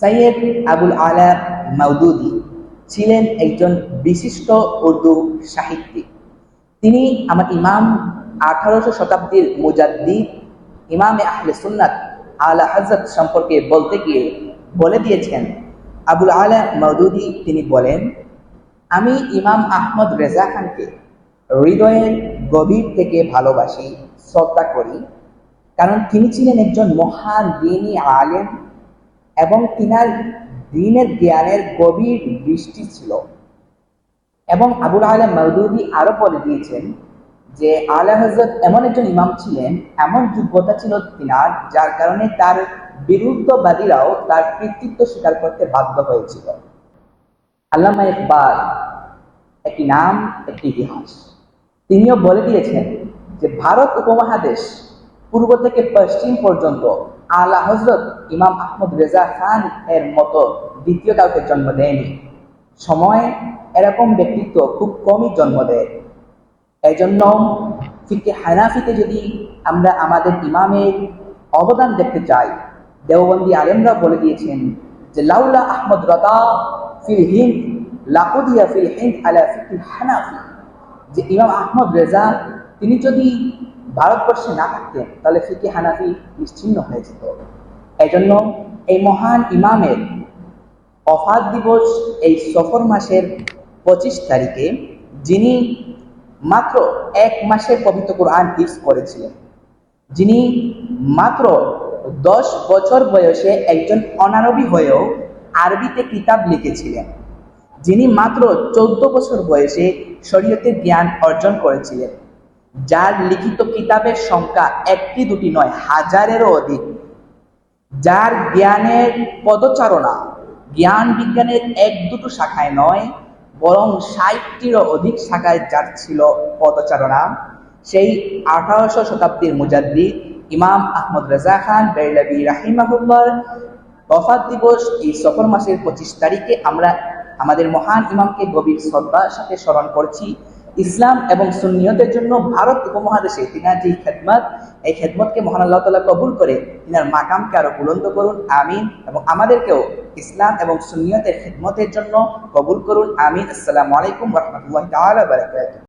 সৈয়দ আবুল আলা মৌদুদি ছিলেন একজন বিশিষ্ট উর্দু সাহিত্যিক। তিনি আমার ইমাম আঠারোশো শতাব্দীর মুজাদ্দিদ, ইমামে আহলে সুন্নাত আলা হজরত সম্পর্কে বলতে গিয়ে বলে দিয়েছেন, আবুল আলা মৌদুদি তিনি বলেন, আমি ইমাম আহমদ রেজা খানকে হৃদয়ের গভীর থেকে ভালোবাসি, শ্রদ্ধা করি, কারণ তিনি ছিলেন একজন মহান দিনী আলেম এবং তিনার দিনের জ্ঞানের গভীর দৃষ্টি ছিল। এবং আবুল আলম মৌদুদি আরও বলে দিয়েছেন যে, আলা হজরত এমন একজন ইমাম ছিলেন, এমন যোগ্যতা ছিল তিনার, যার কারণে তার বিরুদ্ধবাদীরাও তার কৃতিত্ব স্বীকার করতে বাধ্য হয়েছিল। আল্লামা ইকবাল একটি নাম, একটি ইতিহাস। তিনিও বলে দিয়েছেন যে, ভারত উপমহাদেশ পূর্ব থেকে পশ্চিম পর্যন্ত আলা হজরত ইমাম আহমদ রেজা খান এর মতো দ্বিতীয় কাউকে জন্ম দেয়নি। সময় এরকম ব্যক্তিত্ব খুব কমই জন্ম দেয়। এই জন্য ফিকে হানাফিতে যদি আমরা আমাদের ইমামের অবদান দেখতে চাই, দেওবন্দি আলেমরা বলে দিয়েছেন যে, লাউলা আহমদ রতা ফিল হিন্দ, লাকুদিয়া ফিল হিন্দ আলা ফিকিল হানাফি। যে, ইমাম আহমদ রেজা, তিনি যদি ভারতবর্ষে না থাকতেন তাহলে ফিকে হানাফি নিশ্চিন্ন হয়ে যেত। এই জন্য এই মহান ইমামের অফাত দিবস এই সফর মাসের পঁচিশ তারিখে যিনি মাত্র এক মাসের পবিত্র কোরআন হিফজ করেছিলেন, যিনি মাত্র দশ বছর বয়সে একজন অনারবি হয়েও আরবিতে কিতাব লিখেছিলেন, যিনি মাত্র চোদ্দ বছর বয়সে শরীয়তের জ্ঞান অর্জন করেছিলেন। যার লিখিত কিতাবের সংখ্যা একটি, দুটি নয়, হাজারেরও অধিক। যার জ্ঞানের পদচারণা, জ্ঞান বিজ্ঞানের এক, দুটো শাখায় নয়, বরং ষাটটিরও অধিক শাখায় যার ছিল পদচারণা, সেই আঠারোশো শতাব্দীর মুজাদ্দি ইমাম আহমদ রেজা খান বেরলাবি রাহিমাহুল্লার ওফাত দিবস এই সফর মাসের পঁচিশ তারিখে আমরা আমাদের মহান ইমামকে গভীর শ্রদ্ধার সাথে স্মরণ করছি। ইসলাম এবং সুন্নিয়তের জন্য ভারত উপমহাদেশে তিনার যে খেদমত। এই খেদমতকে মহান আল্লাহ তালা কবুল করে তিনার মাকামকে আরও বুলন্দ করুন, আমিন। এবং আমাদেরকেও ইসলাম এবং সুন্নিয়তের খেদমতের জন্য কবুল করুন, আমিন। আসসালামু আলাইকুম রহমতুল্লাহ তালা